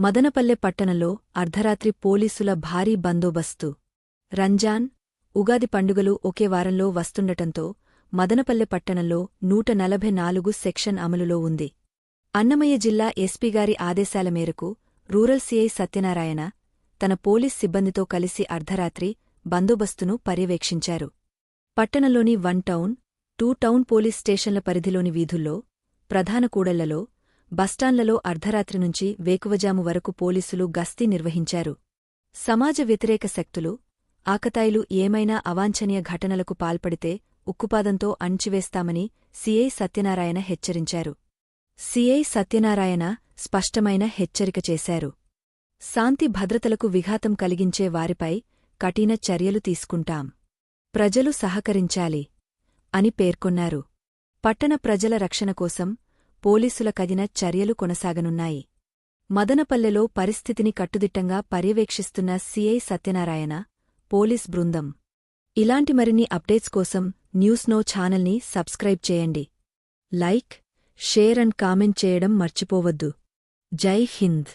మదనపల్లె పట్టణంలో అర్ధరాత్రి పోలీసుల భారీ బందోబస్తు. రంజాన్ ఉగాది పండుగలు ఒకే వారంలో వస్తుండటంతో మదనపల్లె పట్టణంలో నూట నలభై నాలుగు సెక్షన్ అమలులో ఉంది. అన్నమయ్య జిల్లా ఎస్పీగారి ఆదేశాల మేరకు రూరల్ సీఐ సత్యనారాయణ తన పోలీస్ సిబ్బందితో కలిసి అర్ధరాత్రి బందోబస్తును పర్యవేక్షించారు. పట్టణంలోని one town two town police స్టేషన్ల పరిధిలోని వీధుల్లో ప్రధాన కూడళ్ళలో బస్టాండ్లలో అర్ధరాత్రి నుంచి వేకువజాము వరకు పోలీసులు గస్తీ నిర్వహించారు. సమాజ వ్యతిరేక శక్తులు ఆకతాయిలు ఏమైనా అవాంఛనీయ ఘటనలకు పాల్పడితే ఉక్కుపాదంతో అణిచివేస్తామని సీఐ సత్యనారాయణ హెచ్చరించారు. సీఐ సత్యనారాయణ స్పష్టమైన హెచ్చరిక చేశారు. శాంతి భద్రతలకు విఘాతం కలిగించే వారిపై కఠిన చర్యలు తీసుకుంటాం. ప్రజలు సహకరించాలి అని పేర్కొన్నారు. పట్టణ ప్రజల రక్షణ కోసం పోలీసుల కదిన చర్యలు కొనసాగనున్నాయి. మదనపల్లెలో పరిస్థితిని కట్టుదిట్టంగా పర్యవేక్షిస్తున్న సీఐ సత్యనారాయణ పోలీస్ బృందం. ఇలాంటి మరిన్ని అప్డేట్స్ కోసం న్యూస్ నో ఛానల్ని సబ్స్క్రైబ్ చేయండి. లైక్ షేర్ అండ్ కామెంట్ చేయడం మర్చిపోవద్దు. జై హింద్.